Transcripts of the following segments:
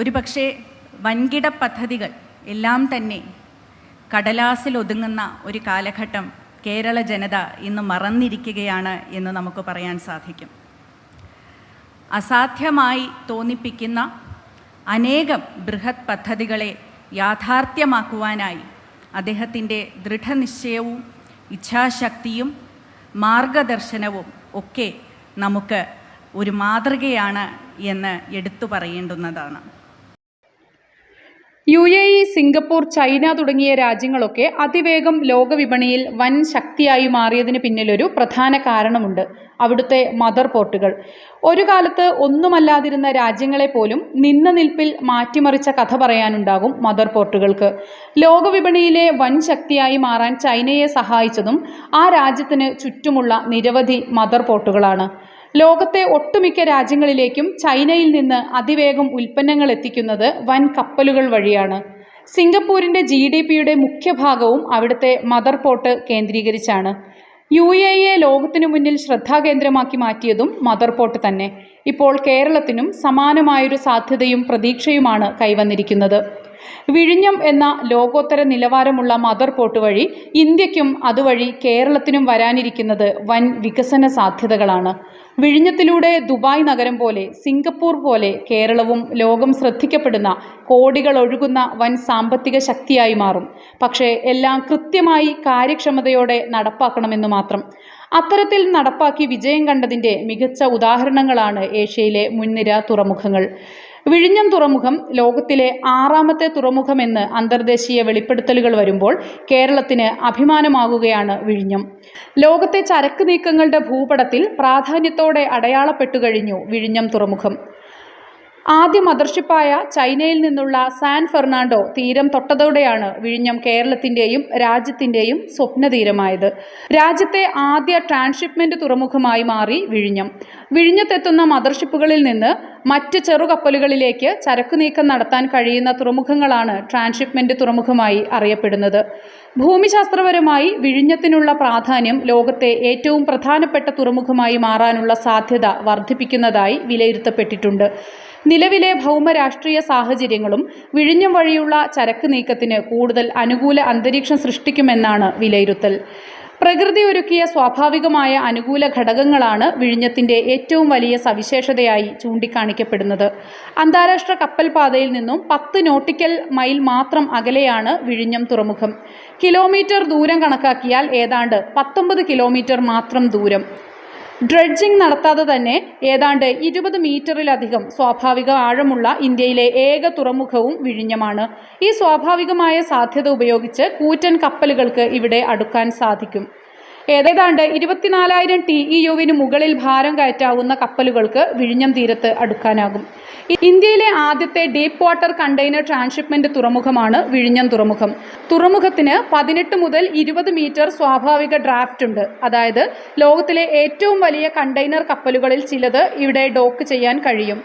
ഒരുപക്ഷെ വൻകിട പദ്ധതികൾ എല്ലാം തന്നെ കടലാസിൽ ഒതുങ്ങുന്ന ഒരു കാലഘട്ടം കേരള ജനത ഇന്ന് മറന്നിരിക്കുകയാണ് എന്ന് നമുക്ക് പറയാൻ സാധിക്കും. അസാധ്യമായി തോന്നിപ്പിക്കുന്ന അനേകം ബൃഹത് പദ്ധതികളെ യാഥാർത്ഥ്യമാക്കുവാനായി അദ്ദേഹത്തിന്റെ ദൃഢനിശ്ചയവും ഇച്ഛാശക്തിയും മാർഗദർശനവും ഒക്കെ നമുക്ക് ഒരു മാതൃകയാണ് എന്ന് എടുത്തു പറയേണ്ടുന്നതാണ്. U A E Singapore China തുടങ്ങിയ രാജ്യങ്ങളൊക്കെ അതിവേഗം ലോകവിപണിയിൽ വൻ ശക്തിയായി മാറിയതിന് പിന്നിലൊരു പ്രധാന കാരണമുണ്ട് അവിടുത്തെ മദർ പോർട്ടുകൾ. ഒരു കാലത്ത് ഒന്നുമല്ലാതിരുന്ന രാജ്യങ്ങളെ പോലും നിന്ന നിൽപ്പിൽ മാറ്റിമറിച്ച കഥ പറയാനുണ്ടാകും മദർ പോർട്ടുകൾക്ക്. ലോകവിപണിയിലെ വൻ ശക്തിയായി മാറാൻ ചൈനയെ സഹായിച്ചതും ആ രാജ്യത്തിന് ചുറ്റുമുള്ള നിരവധി മദർ പോർട്ടുകളാണ്. ലോകത്തെ ഒട്ടുമിക്ക രാജ്യങ്ങളിലേക്കും ചൈനയിൽ നിന്ന് അതിവേഗം ഉൽപ്പന്നങ്ങൾ എത്തിക്കുന്നത് വൻ കപ്പലുകൾ വഴിയാണ്. സിംഗപ്പൂരിന്റെ ജി ഡി പിയുടെ മുഖ്യഭാഗവും അവിടുത്തെ മദർ പോർട്ട് കേന്ദ്രീകരിച്ചാണ്. യു എ എ ലോകത്തിനു മുന്നിൽ ശ്രദ്ധാകേന്ദ്രമാക്കി മാറ്റിയതും മദർ പോർട്ട് തന്നെ. ഇപ്പോൾ കേരളത്തിനും സമാനമായൊരു സാധ്യതയും പ്രതീക്ഷയുമാണ് കൈവന്നിരിക്കുന്നത്. വിഴിഞ്ഞം എന്ന ലോകോത്തര നിലവാരമുള്ള മദർ പോർട്ട് വഴി ഇന്ത്യക്കും അതുവഴി കേരളത്തിനും വരാനിരിക്കുന്നത് വൻ വികസന സാധ്യതകളാണ്. വിഴിഞ്ഞത്തിലൂടെ ദുബായ് നഗരം പോലെ സിംഗപ്പൂർ പോലെ കേരളവും ലോകം ശ്രദ്ധിക്കപ്പെടുന്ന കോടികൾ ഒഴുകുന്ന വൻ സാമ്പത്തിക ശക്തിയായി മാറും. പക്ഷേ എല്ലാം കൃത്യമായി കാര്യക്ഷമതയോടെ നടപ്പാക്കണമെന്ന് മാത്രം. അത്തരത്തിൽ നടപ്പാക്കി വിജയം കണ്ടതിന്റെ മികച്ച ഉദാഹരണങ്ങളാണ് ഏഷ്യയിലെ മുൻനിര തുറമുഖങ്ങൾ. വിഴിഞ്ഞം തുറമുഖം ലോകത്തിലെ ആറാമത്തെ തുറമുഖമെന്ന് അന്തർദേശീയ വെളിപ്പെടുത്തലുകൾ വരുമ്പോൾ കേരളത്തിന് അഭിമാനമാകുകയാണ് വിഴിഞ്ഞം. ലോകത്തെ ചരക്ക് നീക്കങ്ങളുടെ ഭൂപടത്തിൽ പ്രാധാന്യത്തോടെ അടയാളപ്പെട്ടു കഴിഞ്ഞു വിഴിഞ്ഞം തുറമുഖം. ആദ്യ മദർഷിപ്പായ ചൈനയിൽ നിന്നുള്ള സാൻ ഫെർണാണ്ടോ തീരം തൊട്ടതോടെയാണ് വിഴിഞ്ഞം കേരളത്തിന്റെയും രാജ്യത്തിന്റെയും സ്വപ്നതീരമായത്. രാജ്യത്തെ ആദ്യ ട്രാൻസ്ഷിപ്മെന്റ് തുറമുഖമായി മാറി വിഴിഞ്ഞം. വിഴിഞ്ഞത്തെത്തുന്ന മദർഷിപ്പുകളിൽ നിന്ന് മറ്റ് ചെറുകപ്പലുകളിലേക്ക് ചരക്കു നീക്കം നടത്താൻ കഴിയുന്ന തുറമുഖങ്ങളാണ് ട്രാൻസ്ഷിപ്മെന്റ് തുറമുഖമായി അറിയപ്പെടുന്നത്. ഭൂമിശാസ്ത്രപരമായി വിഴിഞ്ഞത്തിനുള്ള പ്രാധാന്യം ലോകത്തെ ഏറ്റവും പ്രധാനപ്പെട്ട തുറമുഖമായി മാറാനുള്ള സാധ്യത വർദ്ധിപ്പിക്കുന്നതായി വിലയിരുത്തപ്പെട്ടിട്ടുണ്ട്. നിലവിലെ ഭൗമ രാഷ്ട്രീയ സാഹചര്യങ്ങളും വിഴിഞ്ഞം വഴിയുള്ള ചരക്ക് നീക്കത്തിന് കൂടുതൽ അനുകൂല അന്തരീക്ഷം സൃഷ്ടിക്കുമെന്നാണ് വിലയിരുത്തൽ. പ്രകൃതി ഒരുക്കിയ സ്വാഭാവികമായ അനുകൂല ഘടകങ്ങളാണ് വിഴിഞ്ഞത്തിന്റെ ഏറ്റവും വലിയ സവിശേഷതയായി ചൂണ്ടിക്കാണിക്കപ്പെടുന്നത്. അന്താരാഷ്ട്ര കപ്പൽപാതയിൽ നിന്നും പത്ത് നോട്ടിക്കൽ മൈൽ മാത്രം അകലെയാണ് വിഴിഞ്ഞം തുറമുഖം. കിലോമീറ്റർ ദൂരം കണക്കാക്കിയാൽ ഏതാണ്ട് പത്തൊമ്പത് കിലോമീറ്റർ മാത്രം ദൂരം. ഡ്രഡ്ജിംഗ് നടത്താതെ തന്നെ ഏതാണ്ട് ഇരുപത് മീറ്ററിലധികം സ്വാഭാവിക ആഴമുള്ള ഇന്ത്യയിലെ ഏക തുറമുഖവും വിഴിഞ്ഞമാണ്. ഈ സ്വാഭാവികമായ സാധ്യത ഉപയോഗിച്ച് കൂറ്റൻ കപ്പലുകൾക്ക് ഇവിടെ അടുക്കാൻ സാധിക്കും. ഏതാണ്ട് ഇരുപത്തിനാലായിരം ടി ഇ യുവിന് മുകളിൽ ഭാരം കയറ്റാവുന്ന കപ്പലുകൾക്ക് വിഴിഞ്ഞം തീരത്ത് അടുക്കാനാകും. ഇന്ത്യയിലെ ആദ്യത്തെ ഡീപ്പ് വാട്ടർ കണ്ടെയ്നർ ട്രാൻസ്ഷിപ്മെന്റ് തുറമുഖമാണ് വിഴിഞ്ഞം തുറമുഖം. തുറമുഖത്തിന് പതിനെട്ട് മുതൽ ഇരുപത് മീറ്റർ സ്വാഭാവിക ഡ്രാഫ്റ്റ് ഉണ്ട്. അതായത് ലോകത്തിലെ ഏറ്റവും വലിയ കണ്ടെയ്നർ കപ്പലുകളിൽ ചിലത് ഇവിടെ ഡോക്ക് ചെയ്യാൻ കഴിയും.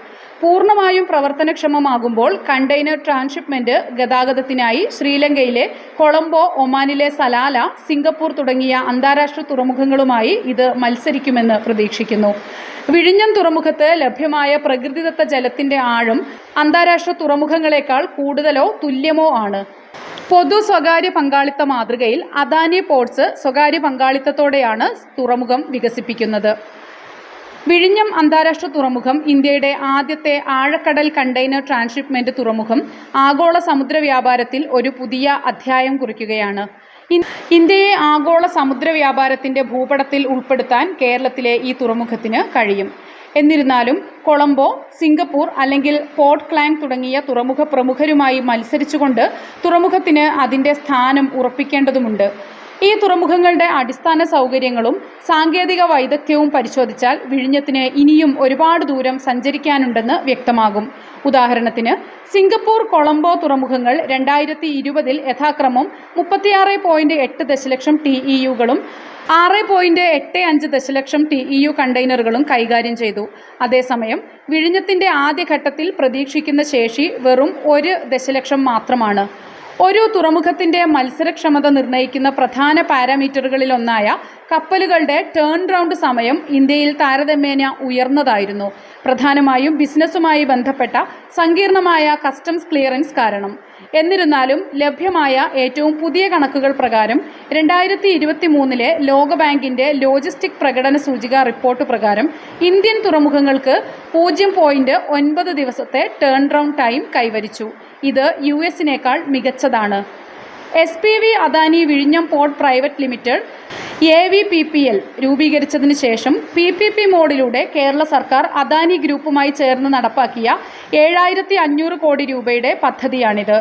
പൂർണമായും പ്രവർത്തനക്ഷമമാകുമ്പോൾ കണ്ടെയ്നർ ട്രാൻസ്ഷിപ്മെന്റ് ഗതാഗതത്തിനായി ശ്രീലങ്കയിലെ കൊളംബോ ഒമാനിലെ സലാല സിംഗപ്പൂർ തുടങ്ങിയ അന്താരാഷ്ട്ര തുറമുഖങ്ങളുമായി ഇത് മത്സരിക്കുമെന്ന് പ്രതീക്ഷിക്കുന്നു. വിഴിഞ്ഞം തുറമുഖത്ത് ലഭ്യമായ പ്രകൃതിദത്ത ജലത്തിന്റെ ആഴം അന്താരാഷ്ട്ര തുറമുഖങ്ങളെക്കാൾ കൂടുതലോ തുല്യമോ ആണ്. പൊതു സ്വകാര്യ പങ്കാളിത്ത മാതൃകയിൽ അദാനി പോർട്സ് സ്വകാര്യ പങ്കാളിത്തത്തോടെയാണ് തുറമുഖം വികസിപ്പിക്കുന്നത്. വിഴിഞ്ഞം അന്താരാഷ്ട്ര തുറമുഖം ഇന്ത്യയുടെ ആദ്യത്തെ ആഴക്കടൽ കണ്ടെയ്നർ ട്രാൻസ്ഷിപ്മെന്റ് തുറമുഖം ആഗോള സമുദ്ര വ്യാപാരത്തിൽ ഒരു പുതിയ അധ്യായം കുറിക്കുകയാണ്. ഇന്ത്യയെ ആഗോള സമുദ്ര വ്യാപാരത്തിന്റെ ഭൂപടത്തിൽ ഉൾപ്പെടുത്താൻ കേരളത്തിലെ ഈ തുറമുഖത്തിന് കഴിയും. എന്നിരുന്നാലും കൊളംബോ സിംഗപ്പൂർ അല്ലെങ്കിൽ പോർട്ട് ക്ലാങ് തുടങ്ങിയ തുറമുഖ പ്രമുഖരുമായി മത്സരിച്ചുകൊണ്ട് തുറമുഖത്തിന് അതിന്റെ സ്ഥാനം ഉറപ്പിക്കേണ്ടതുണ്ട് ഈ തുറമുഖങ്ങളുടെ അടിസ്ഥാന സൗകര്യങ്ങളും സാങ്കേതിക വൈദഗ്ധ്യവും പരിശോധിച്ചാൽ വിഴിഞ്ഞത്തിന് ഇനിയും ഒരുപാട് ദൂരം സഞ്ചരിക്കാനുണ്ടെന്ന് വ്യക്തമാകും. ഉദാഹരണത്തിന് സിംഗപ്പൂർ കൊളംബോ തുറമുഖങ്ങൾ രണ്ടായിരത്തി ഇരുപതിൽ യഥാക്രമം മുപ്പത്തിയാറ് പോയിന്റ് എട്ട് ദശലക്ഷം ടി ഇ യുകളും ആറ് പോയിന്റ് എട്ട് അഞ്ച് ദശലക്ഷം ടി ഇ യു കണ്ടെയ്നറുകളും കൈകാര്യം ചെയ്തു. അതേസമയം വിഴിഞ്ഞത്തിന്റെ ആദ്യഘട്ടത്തിൽ പ്രതീക്ഷിക്കുന്ന ശേഷി വെറും ഒരു ദശലക്ഷം മാത്രമാണ്. ഒരു തുറമുഖത്തിന്റെ മത്സരക്ഷമത നിർണയിക്കുന്ന പ്രധാന പാരാമീറ്ററുകളിൽ ഒന്നായ കപ്പലുകളുടെ ടേൺ റൗണ്ട് സമയം ഇന്ത്യയിൽ താരതമ്യേന ഉയർന്നതായിരുന്നു. പ്രധാനമായും ബിസിനസ്സുമായി ബന്ധപ്പെട്ട സങ്കീർണമായ കസ്റ്റംസ് ക്ലിയറൻസ് കാരണം. എന്നിരുന്നാലും ലഭ്യമായ ഏറ്റവും പുതിയ കണക്കുകൾ പ്രകാരം രണ്ടായിരത്തി ഇരുപത്തി മൂന്നിലെ ലോകബാങ്കിന്റെ ലോജിസ്റ്റിക് പ്രകടന സൂചിക റിപ്പോർട്ട് പ്രകാരം ഇന്ത്യൻ തുറമുഖങ്ങൾക്ക് പൂജ്യം പോയിന്റ് ഒൻപത് ദിവസത്തെ ടേൺ റൗണ്ട് ടൈം കൈവരിച്ചു. ഇത് യു എസിനേക്കാൾ മികച്ചതാണ്. എസ് പി വി അദാനി വിഴിഞ്ഞം port private limited A V P P L രൂപീകരിച്ചതിന് ശേഷം പി പി പി മോഡിലൂടെ കേരള സർക്കാർ അദാനി ഗ്രൂപ്പുമായി ചേർന്ന് നടപ്പാക്കിയ ഏഴായിരത്തി അഞ്ഞൂറ് കോടി രൂപയുടെ പദ്ധതിയാണിത്.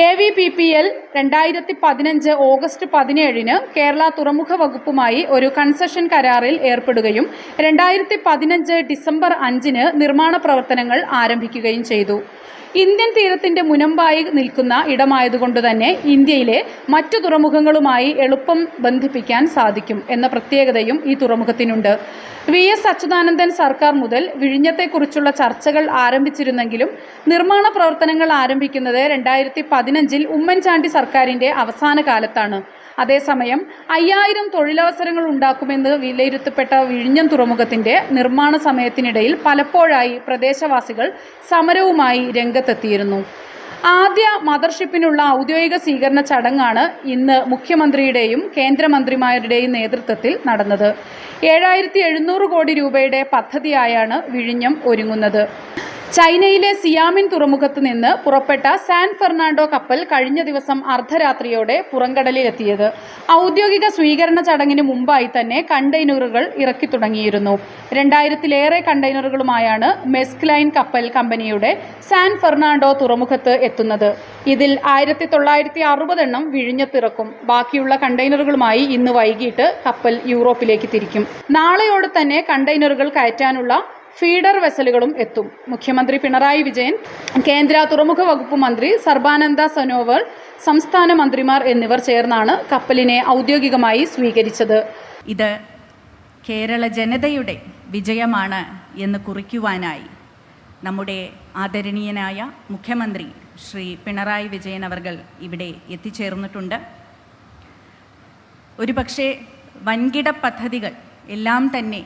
A V P P L രണ്ടായിരത്തി പതിനഞ്ച് ഓഗസ്റ്റ് പതിനേഴിന് കേരള തുറമുഖ വകുപ്പുമായി ഒരു കൺസഷൻ കരാറിൽ ഏർപ്പെടുകയും രണ്ടായിരത്തി പതിനഞ്ച് ഡിസംബർ അഞ്ചിന് നിർമ്മാണ പ്രവർത്തനങ്ങൾ ആരംഭിക്കുകയും ചെയ്തു. ഇന്ത്യൻ തീരത്തിന്റെ മുനമ്പായി നിൽക്കുന്ന ഇടമായതുകൊണ്ട് തന്നെ ഇന്ത്യയിലെ മറ്റു തുറമുഖങ്ങളുമായി എളുപ്പം ബന്ധിപ്പിക്കാൻ സാധിക്കും എന്ന പ്രത്യേകതയും ഈ തുറമുഖത്തിനുണ്ട്. വി എസ് അച്യുതാനന്ദൻ സർക്കാർ മുതൽ വിഴിഞ്ഞത്തെക്കുറിച്ചുള്ള ചർച്ചകൾ ആരംഭിച്ചിരുന്നെങ്കിലും നിർമ്മാണ പ്രവർത്തനങ്ങൾ ആരംഭിക്കുന്നത് രണ്ടായിരത്തി പതിനഞ്ചിൽ ഉമ്മൻചാണ്ടി സർക്കാരിന്റെ അവസാന കാലത്താണ് അതേസമയം അയ്യായിരം തൊഴിലവസരങ്ങൾ ഉണ്ടാക്കുമെന്ന് വിലയിരുത്തപ്പെട്ട വിഴിഞ്ഞം തുറമുഖത്തിന്റെ നിർമ്മാണ സമയത്തിനിടയിൽ പലപ്പോഴായി പ്രദേശവാസികൾ സമരവുമായി രംഗത്തെത്തിയിരുന്നു. ആദ്യ മദർഷിപ്പിനുള്ള ഔദ്യോഗിക സ്വീകരണ ചടങ്ങാണ് ഇന്ന് മുഖ്യമന്ത്രിയുടെയും കേന്ദ്രമന്ത്രിമാരുടെയും നേതൃത്വത്തിൽ നടന്നത്. ഏഴായിരത്തി എഴുന്നൂറ് കോടി രൂപയുടെ പദ്ധതിയായാണ് വിഴിഞ്ഞം ഒരുങ്ങുന്നത്. ചൈനയിലെ സിയാമിൻ തുറമുഖത്ത് നിന്ന് പുറപ്പെട്ട സാൻ ഫെർണാണ്ടോ കപ്പൽ കഴിഞ്ഞ ദിവസം അർദ്ധരാത്രിയോടെ പുറംകടലിലെത്തിയത്. ഔദ്യോഗിക സ്വീകരണ ചടങ്ങിന് മുമ്പായി തന്നെ കണ്ടെയ്നറുകൾ ഇറക്കി തുടങ്ങിയിരുന്നു. രണ്ടായിരത്തിലേറെ കണ്ടെയ്നറുകളുമായാണ് മെസ്ക്ലൈൻ കപ്പൽ കമ്പനിയുടെ സാൻ ഫെർണാണ്ടോ തുറമുഖത്ത് എത്തുന്നത്. ഇതിൽ ആയിരത്തി തൊള്ളായിരത്തി അറുപതെണ്ണം വിഴിഞ്ഞത്തിറക്കും ബാക്കിയുള്ള കണ്ടെയ്നറുകളുമായി ഇന്ന് വൈകിട്ട് കപ്പൽ യൂറോപ്പിലേക്ക് തിരിക്കും. നാളെയോടെ തന്നെ കണ്ടെയ്നറുകൾ കയറ്റാനുള്ള ഫീഡർ വെസലുകളും എത്തും. മുഖ്യമന്ത്രി പിണറായി വിജയൻ കേന്ദ്ര തുറമുഖ വകുപ്പ് മന്ത്രി സർബാനന്ദ സനോവൽ സംസ്ഥാന മന്ത്രിമാർ എന്നിവർ ചേർന്നാണ് കപ്പലിനെ ഔദ്യോഗികമായി സ്വീകരിച്ചത്. ഇത് കേരള ജനതയുടെ വിജയമാണ് എന്ന് കുറിക്കുവാനായി നമ്മുടെ ആദരണീയനായ മുഖ്യമന്ത്രി ശ്രീ പിണറായി വിജയൻ അവർകൾ ഇവിടെ എത്തിച്ചേർന്നിട്ടുണ്ട്. ഒരുപക്ഷെ വൻകിട പദ്ധതികൾ എല്ലാം തന്നെ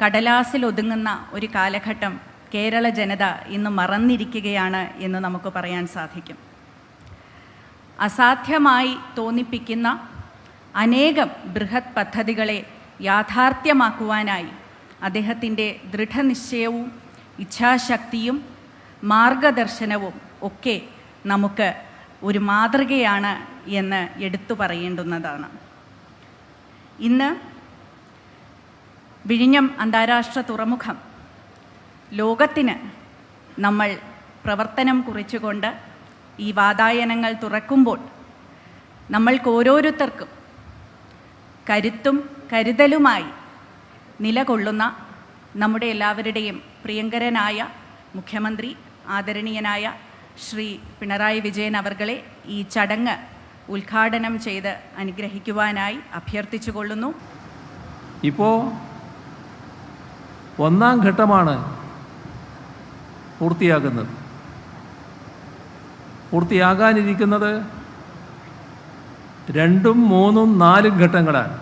കടലാസിൽ ഒതുങ്ങുന്ന ഒരു കാലഘട്ടം കേരള ജനത ഇന്ന് മറന്നിരിക്കുകയാണ് എന്ന് നമുക്ക് പറയാൻ സാധിക്കും. അസാധ്യമായി തോന്നിപ്പിക്കുന്ന അനേകം ബൃഹത് പദ്ധതികളെ യാഥാർത്ഥ്യമാക്കുവാനായി അദ്ദേഹത്തിന്റെ ദൃഢനിശ്ചയവും ഇച്ഛാശക്തിയും മാർഗദർശനവും ഒക്കെ നമുക്ക് ഒരു മാതൃകയാണ് എന്ന് എടുത്തു പറയേണ്ടുന്നതാണ്. ഇന്ന് വിഴിഞ്ഞം അന്താരാഷ്ട്ര തുറമുഖം. ലോകത്തിന് നമ്മൾ പ്രവർത്തനം കുറിച്ചുകൊണ്ട് ഈ വാതായനങ്ങൾ തുറക്കുമ്പോൾ നമ്മൾക്ക് ഓരോരുത്തർക്കും കരുത്തും കരുതലുമായി നിലകൊള്ളുന്ന നമ്മുടെ എല്ലാവരുടെയും പ്രിയങ്കരനായ മുഖ്യമന്ത്രി ആദരണീയനായ ശ്രീ പിണറായി വിജയൻ അവർകളെ ഈ ചടങ്ങ് ഉദ്ഘാടനം ചെയ്ത് അനുഗ്രഹിക്കുവാനായി അഭ്യർത്ഥിച്ചുകൊള്ളുന്നു. ഇപ്പോൾ ഒന്നാം ഘട്ടമാണ് പൂർത്തിയാകുന്നത്. പൂർത്തിയാകാനിരിക്കുന്നത് രണ്ടും മൂന്നും നാലും ഘട്ടങ്ങളാണ്.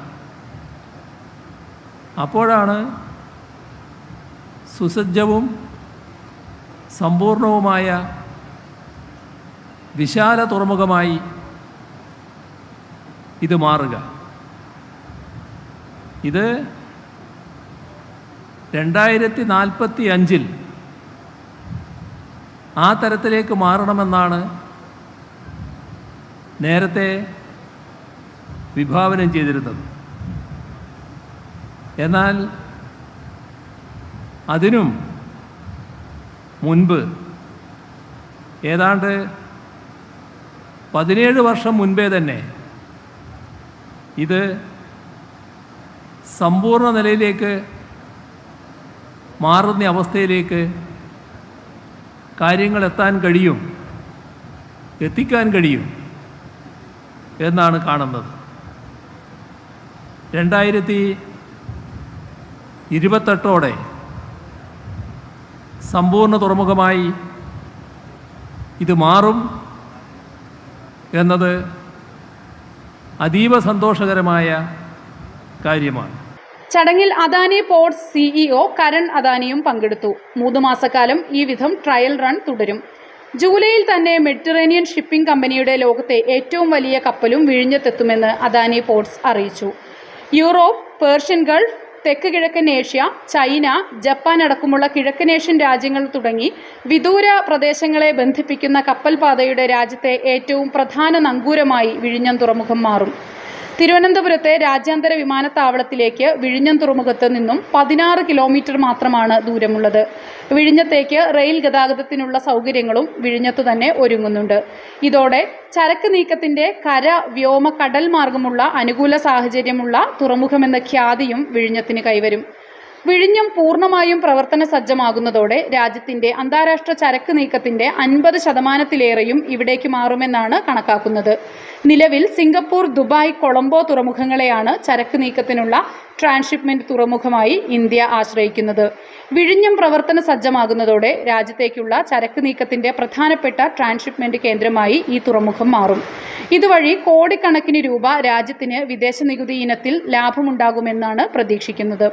അപ്പോഴാണ് സുസജ്ജവും സമ്പൂർണവുമായ വിശാല തുറമുഖമായി ഇത് മാറുക. ഇത് രണ്ടായിരത്തി നാൽപ്പത്തി അഞ്ചിൽ ആ തരത്തിലേക്ക് മാറണമെന്നാണ് നേരത്തെ വിഭാവനം ചെയ്തിരുന്നത്. എന്നാൽ അതിനും മുൻപ് ഏതാണ്ട് പതിനേഴ് വർഷം മുൻപേ തന്നെ ഇത് സമ്പൂർണ നിലയിലേക്ക് മാറുന്ന അവസ്ഥയിലേക്ക് കാര്യങ്ങൾ എത്താൻ കഴിയും എത്തിക്കാൻ കഴിയും എന്നാണ് കാണുന്നത്. രണ്ടായിരത്തി ഇരുപത്തെട്ടോടെ സമ്പൂർണ തുറമുഖമായി ഇത് മാറും എന്നത് അതീവ സന്തോഷകരമായ കാര്യമാണ്. ചടങ്ങിൽ അദാനി പോർട്സ് സിഇഒ കരൺ അദാനിയും പങ്കെടുത്തു. മൂന്ന് മാസക്കാലം ഈ വിധം ട്രയൽ റൺ തുടരും. ജൂലൈയിൽ തന്നെ മെഡിറ്ററേനിയൻ ഷിപ്പിംഗ് കമ്പനിയുടെ ലോകത്തെ ഏറ്റവും വലിയ കപ്പലും വിഴിഞ്ഞത്തെത്തുമെന്ന് അദാനി പോർട്സ് അറിയിച്ചു. യൂറോപ്പ് പേർഷ്യൻ ഗൾഫ് തെക്ക് കിഴക്കൻ ഏഷ്യ ചൈന ജപ്പാൻ അടക്കമുള്ള കിഴക്കനേഷ്യൻ രാജ്യങ്ങൾ തുടങ്ങി വിദൂര പ്രദേശങ്ങളെ ബന്ധിപ്പിക്കുന്ന കപ്പൽപാതയുടെ രാജ്യത്തെ ഏറ്റവും പ്രധാന നങ്കൂരമായി വിഴിഞ്ഞം തുറമുഖം മാറും. തിരുവനന്തപുരത്തെ രാജ്യാന്തര വിമാനത്താവളത്തിലേക്ക് വിഴിഞ്ഞം തുറമുഖത്ത് നിന്നും പതിനാറ് കിലോമീറ്റർ മാത്രമാണ് ദൂരമുള്ളത്. വിഴിഞ്ഞത്തേക്ക് റെയിൽ ഗതാഗതത്തിനുള്ള സൗകര്യങ്ങളും വിഴിഞ്ഞത്തു തന്നെ ഒരുങ്ങുന്നുണ്ട്. ഇതോടെ ചരക്ക് നീക്കത്തിന്റെ കര വ്യോമ കടൽ മാർഗമുള്ള അനുകൂല സാഹചര്യമുള്ള തുറമുഖമെന്ന ഖ്യാതിയും വിഴിഞ്ഞത്തിന് കൈവരും. വിഴിഞ്ഞം പൂർണമായും പ്രവർത്തന സജ്ജമാകുന്നതോടെ രാജ്യത്തിന്റെ അന്താരാഷ്ട്ര ചരക്ക് നീക്കത്തിന്റെ അൻപത് ശതമാനത്തിലേറെയും ഇവിടേക്ക് മാറുമെന്നാണ് കണക്കാക്കുന്നത്. നിലവിൽ സിംഗപ്പൂർ ദുബായ് കൊളംബോ തുറമുഖങ്ങളെയാണ് ചരക്ക് നീക്കത്തിനുള്ള ട്രാൻസ്ഷിപ്മെന്റ് തുറമുഖമായി ഇന്ത്യ ആശ്രയിക്കുന്നത്. വിഴിഞ്ഞം പ്രവർത്തന സജ്ജമാകുന്നതോടെ രാജ്യത്തേക്കുള്ള ചരക്ക് നീക്കത്തിന്റെ പ്രധാനപ്പെട്ട ട്രാൻസ്ഷിപ്മെന്റ് കേന്ദ്രമായി ഈ തുറമുഖം മാറും. ഇതുവഴി കോടിക്കണക്കിന് രൂപ രാജ്യത്തിന് വിദേശ നികുതി ഇനത്തിൽ ലാഭമുണ്ടാകുമെന്നാണ് പ്രതീക്ഷിക്കുന്നത്.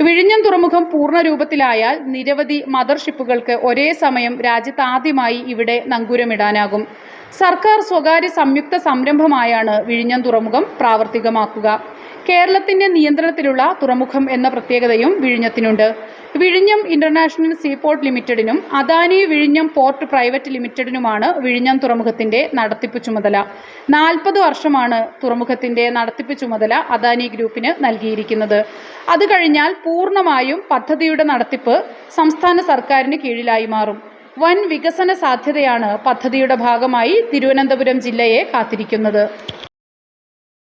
വിഴിഞ്ഞം തുറമുഖം പൂർണ രൂപത്തിലായാൽ നിരവധി മദർഷിപ്പുകൾക്ക് ഒരേ സമയം രാജ്യത്ത് ആദ്യമായി ഇവിടെ നങ്കൂരമിടാനാകും. സർക്കാർ സ്വകാര്യ സംയുക്ത സംരംഭമായാണ് വിഴിഞ്ഞം തുറമുഖം പ്രാവർത്തികമാക്കുക. കേരളത്തിന്റെ നിയന്ത്രണത്തിലുള്ള തുറമുഖം എന്ന പ്രത്യേകതയും വിഴിഞ്ഞത്തിനുണ്ട്. വിഴിഞ്ഞം ഇന്റർനാഷണൽ സീപോർട്ട് ലിമിറ്റഡിനും അദാനി വിഴിഞ്ഞം പോർട്ട് പ്രൈവറ്റ് ലിമിറ്റഡിനുമാണ് വിഴിഞ്ഞം തുറമുഖത്തിന്റെ നടത്തിപ്പ് ചുമതല. നാൽപ്പത് വർഷമാണ് തുറമുഖത്തിന്റെ നടത്തിപ്പ് ചുമതല അദാനി ഗ്രൂപ്പിന് നൽകിയിരിക്കുന്നത്. അത് കഴിഞ്ഞാൽ പൂർണമായും പദ്ധതിയുടെ നടത്തിപ്പ് സംസ്ഥാന സർക്കാരിന് കീഴിലായി മാറും. വൻ വികസന സാധ്യതയാണ് പദ്ധതിയുടെ ഭാഗമായി തിരുവനന്തപുരം ജില്ലയെ കാത്തിരിക്കുന്നത്.